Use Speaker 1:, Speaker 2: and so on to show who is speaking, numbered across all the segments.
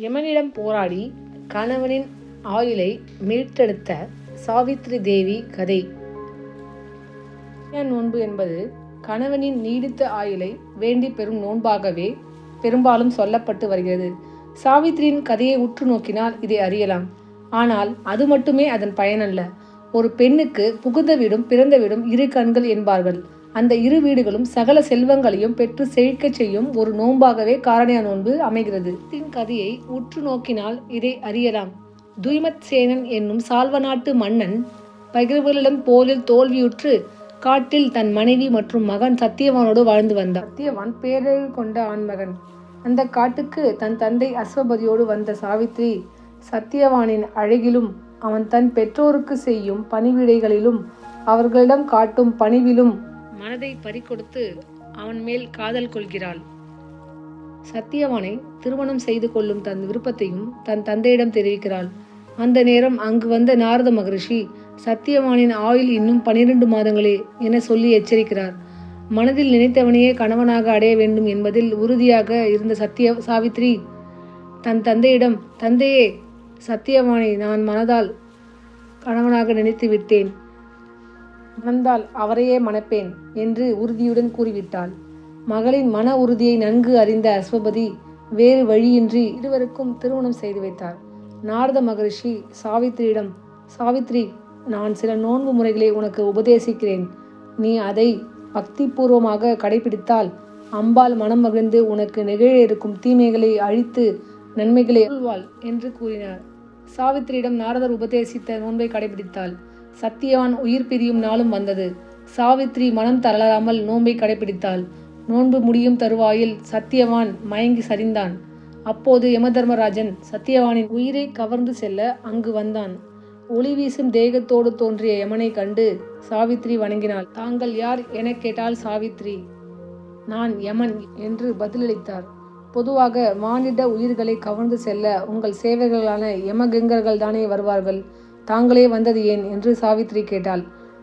Speaker 1: யமனிடம் போராடி கணவனின் ஆயுளை மீட்டெடுத்த சாவித்ரி தேவி கதை. நோன்பு என்பது கணவனின் நீடித்த ஆயுளை வேண்டி பெறும் நோன்பாகவே பெரும்பாலும் சொல்லப்பட்டு வருகிறது. சாவித்ரியின் கதையை உற்று நோக்கினால் இதை அறியலாம். ஆனால் அது மட்டுமே அதன் பயனல்ல. ஒரு பெண்ணுக்கு புகுந்த வீடும் பிறந்த வீடும் இரு கண்கள் என்பார்கள். அந்த இரு வீடுகளும் சகல செல்வங்களையும் பெற்று செழிக்கச் செய்யும் ஒரு நோன்பாகவே காரணிய நோன்பு அமைகிறது. கதையை உற்று நோக்கினால் இதை அறியலாம். துய்மத் சேனன் என்னும் சால்வ நாட்டு மன்னன் பகிர்வுகளிடம் போரில் தோல்வியுற்று காட்டில் தன் மனைவி மற்றும் மகன் சத்தியவானோடு வாழ்ந்து வந்தார் சத்தியவான் பேரழகு கொண்ட ஆண்மகன். அந்த காட்டுக்கு தன் தந்தை அஸ்வபதியோடு வந்த சாவித்ரி சத்தியவானின் அழகிலும் அவன் தன் பெற்றோருக்கு செய்யும் பணிவிடைகளிலும் அவர்களிடம் காட்டும் பணிவிலும் மனதை பறிகொடுத்து அவன் மேல் காதல் கொள்கிறாள். சத்தியவானை திருமணம் செய்து கொள்ளும் தன் விருப்பத்தையும் தன் தந்தையிடம் தெரிவிக்கிறாள். அந்த நேரம் அங்கு வந்த நாரத மகரிஷி சத்தியவானின் ஆயுள் இன்னும் பனிரெண்டு மாதங்களே என சொல்லி எச்சரிக்கிறார். மனதில் நினைத்தவனையே கணவனாக அடைய வேண்டும் என்பதில் உறுதியாக இருந்த சத்திய சாவித்ரி தன் தந்தையிடம் தந்தையே சத்தியவானை நான் மனதால் கணவனாக நினைத்து விட்டேன். மணந்தால் அவரையே மணப்பேன் என்று உறுதியுடன் கூறிவிட்டாள். மகளின் மன உறுதியை நன்கு அறிந்த அஸ்வபதி வேறு வழியின்றி இருவருக்கும் திருமணம் செய்து வைத்தார். நாரத மகரிஷி சாவித்திரியிடம் சாவித்ரி நான் சில நோன்பு முறைகளை உனக்கு உபதேசிக்கிறேன். நீ அதை பக்திபூர்வமாக கடைபிடித்தால் அம்பாள் மனம் மகிழ்ந்து உனக்கு நிகழ இருக்கும் தீமைகளை அழித்து நன்மைகளை உள்வாள் என்று கூறினார். சாவித்திரியிடம் நாரதர் உபதேசித்த நோன்பை கடைபிடித்தாள். சத்தியவான் உயிர் பிரியும் நாளும் வந்தது. சாவித்ரி மனம் தளராமல் நோன்பை கடைபிடித்தாள். நோன்பு முடியும் தருவாயில் சத்தியவான் மயங்கி சரிந்தான். அப்போது யமதர்மராஜன் சத்தியவானின் உயிரை கவர்ந்து செல்ல அங்கு வந்தான். ஒளி வீசும் தேகத்தோடு தோன்றிய யமனை கண்டு சாவித்ரி வணங்கினாள். தாங்கள் யார் எனக் கேட்டால் சாவித்ரி நான் யமன் என்று பதிலளித்தார். பொதுவாக மானிட உயிர்களை கவர்ந்து செல்ல உங்கள் சேவைகளான யமகங்கர்கள் தானே வருவார்கள். தாங்களே வந்தது ஏன் என்று சாவித்ரி கேட்டாள்.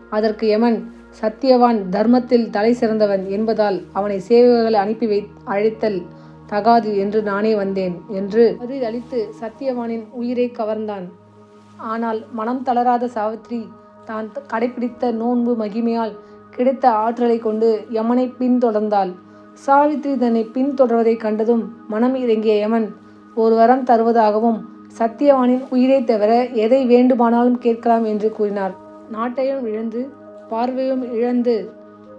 Speaker 1: அதற்கு யமன் சத்தியவான் தர்மத்தில் தலை சிறந்தவன் என்பதால் அவனை சேவகர்கள் அனுப்பி வை அழைத்தல் தகாது என்று நானே வந்தேன் என்று பதில் அளித்து சத்தியவானின் உயிரை கவர்ந்தான். ஆனால் மனம் தளராத சாவித்ரி தான் கடைபிடித்த நோன்பு மகிமையால் கிடைத்த ஆற்றலை கொண்டு யமனை பின்தொடர்ந்தாள். சாவித்ரி தன்னை பின்தொடர்வதை கண்டதும் மனம் இறங்கிய யமன் ஒரு வரம் தருவதாகவும் சத்தியவானின் உயிரை தவிர எதை வேண்டுமானாலும் கேட்கலாம் என்று கூறினார். நாட்டையும் இழந்து பார்வையும் இழந்து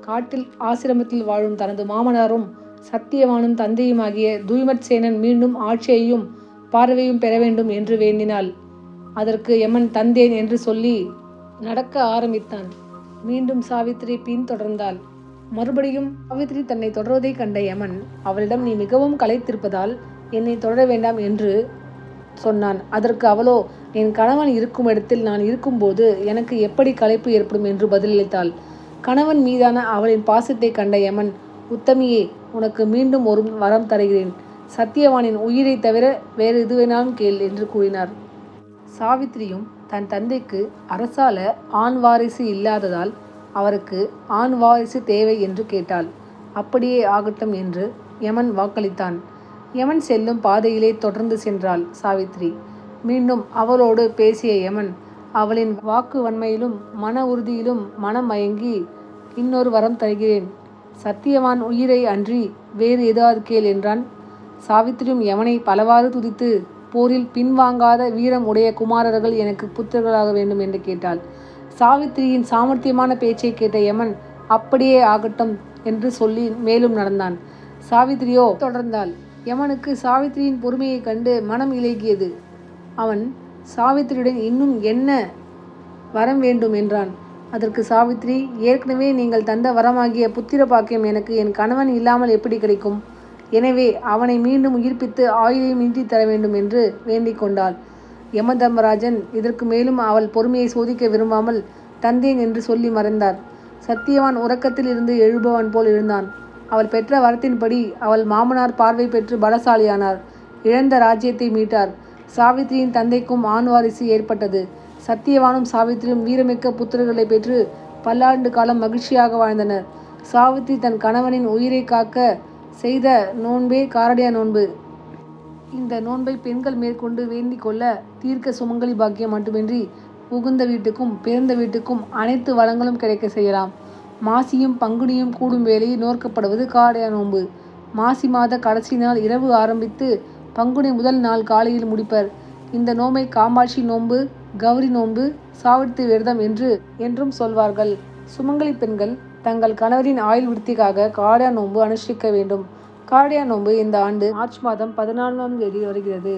Speaker 1: காட்டில் ஆசிரமத்தில் வாழும் தனது மாமனாரும் சத்தியவானும் தந்தையுமாகிய தூய்மத் சேனன் மீண்டும் ஆட்சியையும் பார்வையும் பெற வேண்டும் என்று வேண்டினாள். அதற்கு எமன் தந்தேன் என்று சொல்லி நடக்க ஆரம்பித்தான். மீண்டும் சாவித்ரி பின்தொடர்ந்தாள். மறுபடியும் சாவித்ரி தன்னை தொடர்வதைக் கண்ட யமன் அவளிடம் நீ மிகவும் களைத்திருப்பதால் என்னை தொடர வேண்டாம் என்று சொன்னான். அதற்கு அவளோ என் கணவன் இருக்கும் இடத்தில் நான் இருக்கும்போது எனக்கு எப்படி களைப்பு ஏற்படும் என்று பதிலளித்தாள். கணவன் மீதான அவளின் பாசத்தை கண்ட யமன் உத்தமியே உனக்கு மீண்டும் ஒரு வரம் தருகிறேன். சத்தியவானின் உயிரை தவிர வேறு எது வேணாலும் கேள் என்று கூறினார். சாவித்திரியும் தன் தந்தைக்கு அரசால ஆண் வாரிசு இல்லாததால் அவருக்கு ஆண் வாரிசு தேவை என்று கேட்டாள். அப்படியே ஆகட்டும் என்று யமன் வாக்களித்தான். யமன் செல்லும் பாதையிலே தொடர்ந்து சென்றாள் சாவித்ரி. மீண்டும் அவளோடு பேசிய யமன் அவளின் வாக்கு வன்மையிலும் மன உறுதியிலும் மனம் மயங்கி இன்னொரு வரம் தருகிறேன். சத்தியவான் உயிரை அன்றி வேறு ஏதாவது கேள் என்றான். சாவித்திரியும் யமனை பலவாறு துதித்து போரில் பின்வாங்காத வீரம் உடைய குமாரர்கள் எனக்கு புத்திரர்களாக வேண்டும் என்று கேட்டாள். சாவித்திரியின் சாமர்த்தியமான பேச்சை கேட்ட யமன் அப்படியே ஆகட்டும் என்று சொல்லி மேலும் நடந்தான். சாவித்திரியோ தொடர்ந்தாள். யமனுக்கு சாவித்திரியின் பொறுமையைக் கண்டு மனம் இலகியது. அவன் சாவித்திரியுடன் இன்னும் என்ன வரம் வேண்டும் என்றான். அதற்கு சாவித்ரி ஏற்கனவே நீங்கள் தந்த வரமாகிய புத்திர பாக்கியம் எனக்கு என் கணவன் இல்லாமல் எப்படி கிடைக்கும்? எனவே அவனை மீண்டும் உயிர்ப்பித்து ஆயுளையும் இன்றி தர வேண்டும் என்று வேண்டிக் கொண்டாள். யமதர்மராஜன் இதற்கு மேலும் அவள் பொறுமையை சோதிக்க விரும்பாமல் தந்தேன் என்று சொல்லி மறைந்தார். சத்தியவான் உறக்கத்தில் இருந்து எழுபவன் போல் எழுந்தான். அவள் பெற்ற வரத்தின்படி அவள் மாமனார் பார்வை பெற்று பலசாலியானார். இழந்த ராஜ்யத்தை மீட்டார். சாவித்திரியின் தந்தைக்கும் ஆண் வாரிசு ஏற்பட்டது. சத்தியவானும் சாவித்திரியும் வீரமிக்க புத்திரர்களை பெற்று பல்லாண்டு காலம் மகிழ்ச்சியாக வாழ்ந்தனர். சாவித்திரி தன் கணவனின் உயிரை காக்க செய்த நோன்பே காரடியா நோன்பு. இந்த நோன்பை பெண்கள் மேற்கொண்டு வேண்டிக் கொள்ள தீர்க்க சுமங்கலி பாக்கியம் மட்டுமின்றி புகுந்த வீட்டுக்கும் பிறந்த வீட்டுக்கும் அனைத்து வளங்களும் கிடைக்க செய்யலாம். மாசியும் பங்குனியும் கூடும் வேளையில் நோக்கப்படுவது காடையா நோன்பு. மாசி மாத கடைசி நாள் இரவு ஆரம்பித்து பங்குனி முதல் நாள் காலையில் முடிப்பர். இந்த நோம்பை காமாட்சி நோன்பு கௌரி நோன்பு சாவித்திரி விரதம் என்று என்றும் சொல்வார்கள். சுமங்கலி பெண்கள் தங்கள் கணவரின் ஆயுள் விருத்திக்காக காடையா நோன்பு அனுஷ்டிக்க வேண்டும். காடையா நோன்பு இந்த ஆண்டு மார்ச் மாதம் பதினான்காம் தேதி வருகிறது.